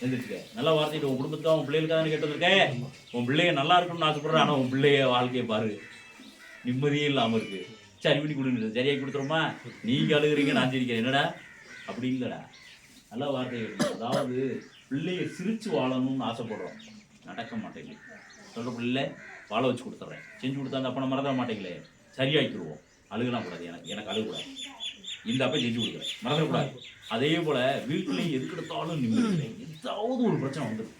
எழுந்திருக்க நல்ல வார்த்தைட்டு உன் குடும்பத்தை உன் பிள்ளைகளுக்காக கேட்டு வந்திருக்கேன் உன் பிள்ளைய நல்லா இருக்கணும்னு ஆசைப்படுறேன் ஆனால் உன் பிள்ளைய வாழ்க்கையை பாரு. நிம்மதியே இல்லாமல் இருக்கு. சரி பண்ணி கொடுங்க சரியாக கொடுத்துருமா நீங்க அழுகுறீங்க நான் சிரிக்கிறேன். என்னடா? அப்படி இல்லைடா. நல்ல வார்த்தை அதாவது பிள்ளைய சிரிச்சு வாழணும்னு ஆசைப்படுறோம். நடக்க மாட்டேங்குது. சொல்ற பிள்ளை வாழ வச்சு கொடுத்துட்றேன். செஞ்சு கொடுத்தா அந்த அப்பனை மறந்துட மாட்டேங்களே சரியாக்கிடுவோம். அழுகலாம் கூடாது எனக்கு எனக்கு அழுகக்கூடாது. இந்த போய் செஞ்சு கொடுக்குறேன். மறந்துடக்கூடாது அதே போல வீட்டுலையும் எதுக்கெடுத்தாலும் நிம்மதி. ஏதாவது ஒரு பிரச்சனை வந்துடும்.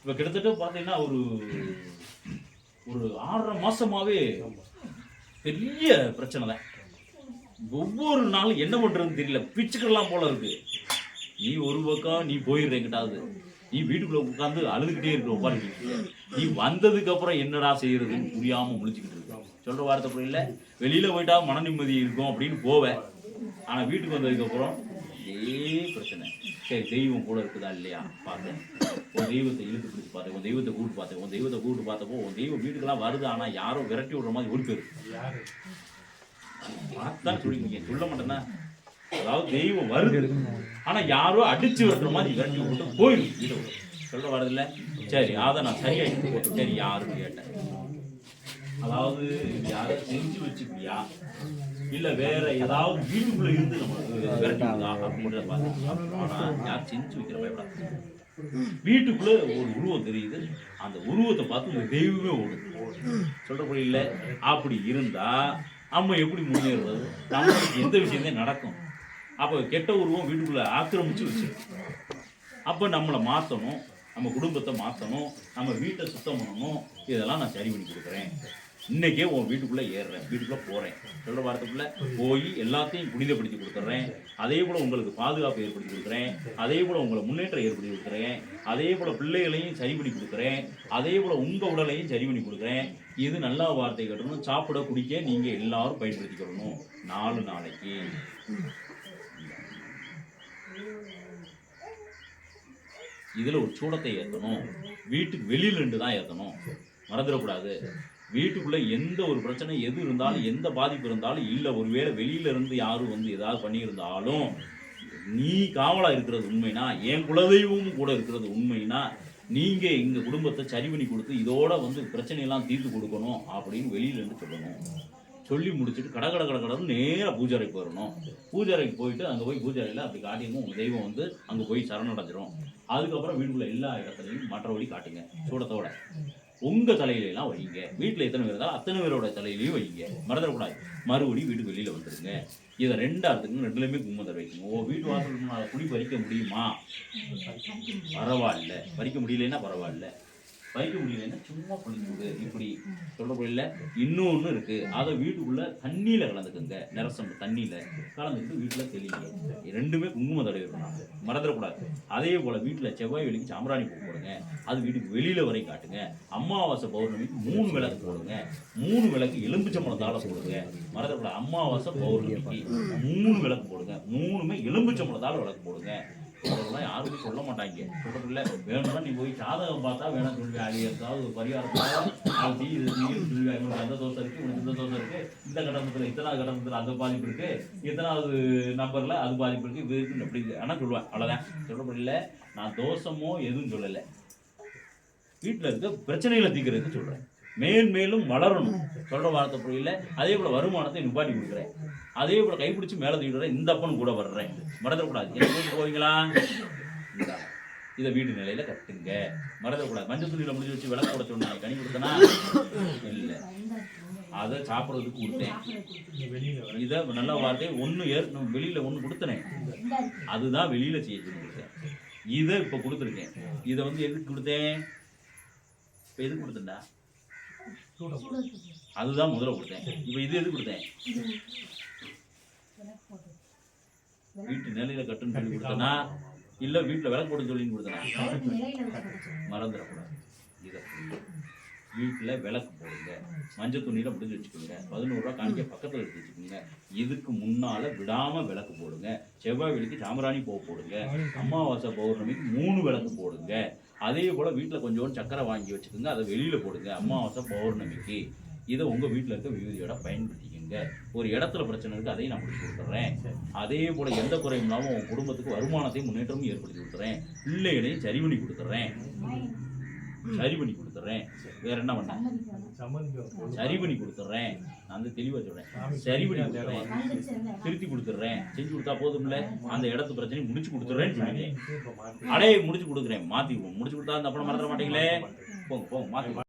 இப்போ கிட்டத்தட்ட பார்த்தீங்கன்னா ஒரு ஒரு ஆறரை மாசமாவே பெரிய பிரச்சனை தான். ஒவ்வொரு நாளும் என்ன பண்றதுன்னு தெரியல. பிச்சுக்கலாம் போல இருக்கு. நீ ஒரு பக்கம் நீ போயிடுற எங்கிட்டாவது நீ வீட்டுக்குள்ள உட்காந்து அழுதுகிட்டே இருக்க. உட்காந்துக்கிட்டு நீ வந்ததுக்கு அப்புறம் என்னடா செய்யறதுன்னு புரியாம முடிச்சுக்கிட்டு சொல்கிற சொல்ற வார்த்தை புரியல. வெளியில போயிட்டா மன நிம்மதி இருக்கும் அப்படின்னு போவேன். ஆனா வீட்டுக்கு வந்ததுக்கு அப்புறம் இதே பிரச்சனை. சரி தெய்வம் கூட இருக்குதா இல்லையா? பார்த்தேன். உன் தெய்வத்தை இழுத்து பிடிச்சு பார்த்தேன். உன் தெய்வத்தை கூட்டு பார்த்தேன். உன் தெய்வத்தை கூட்டு பார்த்தப்போ உன் தெய்வம் வீட்டுக்கெல்லாம் வருது. ஆனா யாரோ விரட்டி விடுற மாதிரி ஓடி போயிருக்கு பார்த்தான் சொல்லிங்க சொல்ல மாட்டேன்னா. அதாவது தெய்வம் வருது. ஆனா யாரோ அடிச்சு விடுற மாதிரி விரட்டி விட்டு போயிடும். சொல்ல வரதில்ல. சரி அதை நான் சரியாக்கி போட்டேன் சரி யாருன்னு கேட்டேன். அதாவது யாரை செஞ்சு வச்சுக்கியா இல்ல வேற ஏதாவது வீட்டுக்குள்ள இருந்து நம்ம விரட்டிங்களா அப்படின்றத ஆனா யார் செஞ்சு வைக்கிற பயப்படா வீட்டுக்குள்ள ஒரு உருவம் தெரியுது. அந்த உருவத்தை பார்த்து இந்த தெய்வமே ஓடுது. சொல்றபடி இல்ல. அப்படி இருந்தா நம்ம எப்படி முன்னேறுவது? நம்மளுக்கு எந்த விஷயமே நடக்கும். அப்போ கெட்ட உருவம் வீட்டுக்குள்ள ஆக்கிரமிச்சு வச்சு அப்போ நம்மளை மாற்றணும் நம்ம குடும்பத்தை மாற்றணும் நம்ம வீட்டை சுத்தம் பண்ணணும். இதெல்லாம் நான் சரி பண்ணி கொடுக்குறேன். இன்னைக்கே உன் வீட்டுக்குள்ளே ஏறுறேன் வீட்டுக்குள்ளே போகிறேன் சொல்கிற வாரத்துக்குள்ள போய் எல்லாத்தையும் புனிதப்படுத்தி கொடுத்துட்றேன். அதே போல் உங்களுக்கு பாதுகாப்பு ஏற்படுத்தி கொடுக்குறேன். அதே போல் உங்களை முன்னேற்றம் ஏற்படுத்தி கொடுக்குறேன். அதே போல் பிள்ளைகளையும் சரி பண்ணி கொடுக்குறேன். அதே போல் உங்கள் உடலையும் சரி பண்ணி கொடுக்குறேன். இது நல்ல வார்த்தை கட்டணும். சாப்பிட குடிக்க நீங்கள் எல்லாரும் பயன்படுத்திக்கிறணும் நாலு நாளைக்கு. இதில் ஒரு சூடத்தை ஏற்றணும் வீட்டுக்கு வெளியிலிருந்து தான் ஏற்றணும் மறந்துடக்கூடாது. வீட்டுக்குள்ளே எந்த ஒரு பிரச்சனை எது இருந்தாலும் எந்த பாதிப்பு இருந்தாலும் இல்லை ஒருவேளை வெளியில இருந்து யாரும் வந்து ஏதாவது பண்ணியிருந்தாலும் நீ காவலா இருக்கிறது உண்மைனா என் குலதெய்வமும் கூட இருக்கிறது உண்மைனா நீங்க எங்க குடும்பத்தை சரி பண்ணி கொடுத்து இதோட வந்து பிரச்சனையெல்லாம் தீர்த்து கொடுக்கணும் அப்படின்னு வெளியில இருந்து சொல்லணும். சொல்லி முடிச்சுட்டு கட கட கட கடன்னு நேராக பூஜாரைக்கு வரணும். பூஜாரைக்கு போயிட்டு அங்கே போய் பூஜாரையில் அப்படி காட்டியும் உங்கள் தெய்வம் வந்து அங்கே போய் சரணடைஞ்சிரும். அதுக்கப்புறம் வீட்டுக்குள்ள எல்லா இடத்துலையும் மற்ற வழி காட்டுங்க. சூடத்தோட. உங்க தலையில வைங்க வீட்டில் எத்தனை பேர் இருந்தாலும் அத்தனை பேரோட தலையிலையும் வைங்க மறந்துடக்கூடாது. மறுபடியும் வீட்டுக்கு வெளியில் வந்துடுங்க இதை ரெண்டாத்துக்கு ரெண்டுலையுமே கும்மந்தர் வைக்கணும். ஓ வீட்டு வாசல் குடி பறிக்க முடியுமா? பரவாயில்ல. பறிக்க முடியலன்னா பரவாயில்ல. வைக்க முடியலன்னா சும்மா புளிஞ்சு விடு இப்படி சொல்ற இன்னொன்று இன்னொன்னு இருக்கு. அதை வீட்டுக்குள்ள தண்ணியில கலந்துக்குங்க. நிரசம் தண்ணியில கலந்துக்கிட்டு வீட்டுல தெளிங்க. ரெண்டுமே குங்கும தடவை மறந்துடக்கூடாது. அதே போல வீட்டுல செவ்வாய் வெளிக்கு சாம்பிராணி பூ போடுங்க. அது வீட்டுக்கு வெளியில வரை காட்டுங்க. அமாவாசை பௌர்ணமிக்கு மூணு விளக்கு போடுங்க. மூணு விளக்கு எலும்பிச்சம்பழத்தால போடுங்க. மறந்துடக்கூடாது. அமாவாசை பௌர்ணமிக்கு மூணு விளக்கு போடுங்க. மூணுமே எலும்பிச்சம்பழத்தால விளக்கு போடுங்க. அதெல்லாம் யாருமே சொல்ல மாட்டாங்க. சொல்றதுல வேணும்னா நீ போய் ஜாதகம் பார்த்தா வேணா சொல்லுவேன் அது ஏதாவது ஒரு பரிகாரம் அது இது சொல்லுவேன் உனக்கு அந்த தோசை இருக்கு உனக்கு இந்த தோசை இருக்கு. இந்த கடந்தத்துல இத்தனாவது கடந்தத்துல அந்த பாதிப்பு இருக்கு. இத்தனாவது நம்பர்ல அது பாதிப்பு இருக்கு. இது இருக்குன்னு அப்படி ஆனா சொல்லுவேன் அவ்வளவுதான். சொல்றதில்ல நான் தோஷமோ எதுவும் சொல்லலை. வீட்டில் இருக்க பிரச்சனைகளை தீர்க்கறதுக்கு சொல்றேன். மேல் மேலும் வளரணும். சொல்கிற வார்த்தை புரியல. அதே போல் வருமானத்தை நிப்பாட்டி கொடுக்குறேன் அதே போல் கைப்பிடிச்சு மேலே தூக்கிடுறேன் இந்த அப்பன் கூட வர்றேன் மறந்துடக்கூடாது. என்ன போவீங்களா? இதை வீட்டு நிலையில கட்டுங்க. மறந்துடக்கூடாது. மஞ்சள் துணியில முடிஞ்சு வச்சு விளக்கு போட சொன்னாங்க கனி கொடுத்தனா? இல்லை. அதை சாப்பிட்றதுக்கு கொடுத்தேன் இதை நல்ல வார்த்தை ஒன்று ஏற் வெளியில் ஒன்று கொடுத்தனேன். அதுதான் வெளியில் செய்ய கொடுத்தேன் இதை இப்போ கொடுத்துருக்கேன். இதை வந்து எதுக்கு கொடுத்தேன்? இப்போ எதுக்கு கொடுத்தேன்டா? அதுதான் முதல்ல கொடுத்தேன். இப்போ இது எது கொடுத்தேன்? வீட்டு நிலையில கட்டுன்னு சொல்லி கொடுத்தனா? இல்ல வீட்டுல விளக்கு போட்டு சொல்லி கொடுத்தனா? மறந்துடக்கூடாது. இதை வீட்டுல விளக்கு போடுங்க. மஞ்சள் துணியில் முடிஞ்சு வச்சுக்கோங்க. பதினோரு காணிக்க பக்கத்தில் எடுத்து வச்சுக்கோங்க. இதுக்கு முன்னால் விடாம விளக்கு போடுங்க. செவ்வாய் வெளிக்கு சாமராணி பூ போடுங்க. அமாவாசை பௌர்ணமிக்கு மூணு விளக்கு போடுங்க. அதே போல் வீட்டில் கொஞ்சோண்டு சக்கரை வாங்கி வச்சுக்கோங்க. அதை வெளியில் போடுங்க. அமாவாசை பௌர்ணமிக்கு. இதை உங்கள் வீட்டில் இருக்க விபூதியோட பயன்படுத்திக்கங்க. ஒரு இடத்துல பிரச்சனை இருக்குது அதையும் நான் முடிச்சு கொடுத்துட்றேன் அதே போல் எந்த குறையும் இல்லாமல் உங்கள் குடும்பத்துக்கு வருமானத்தையும் முன்னேற்றமும் ஏற்படுத்தி கொடுத்துறேன். பிள்ளைகளையும் சரி பண்ணி கொடுத்துட்றேன் சரி பண்ணி கொடுத்துட்றேன் வேற என்ன பண்ண? சரி பண்ணி கொடுத்துட்றேன் நான் வந்து தெளிவா சொல்றேன். சரி பண்ணி கொடுத்துறேன். திருத்தி கொடுத்துட்றேன் செஞ்சு கொடுத்தா போதும்ல? அந்த இடத்து பிரச்சனையும் முடிச்சு கொடுத்துட்றேன்னு சொன்னீங்க. அடே முடிச்சு கொடுக்குறேன். மாத்தி முடிச்சு கொடுத்தா அந்த அப்புறம் மறந்துட மாட்டீங்களே? போங்க போங்க மாத்தி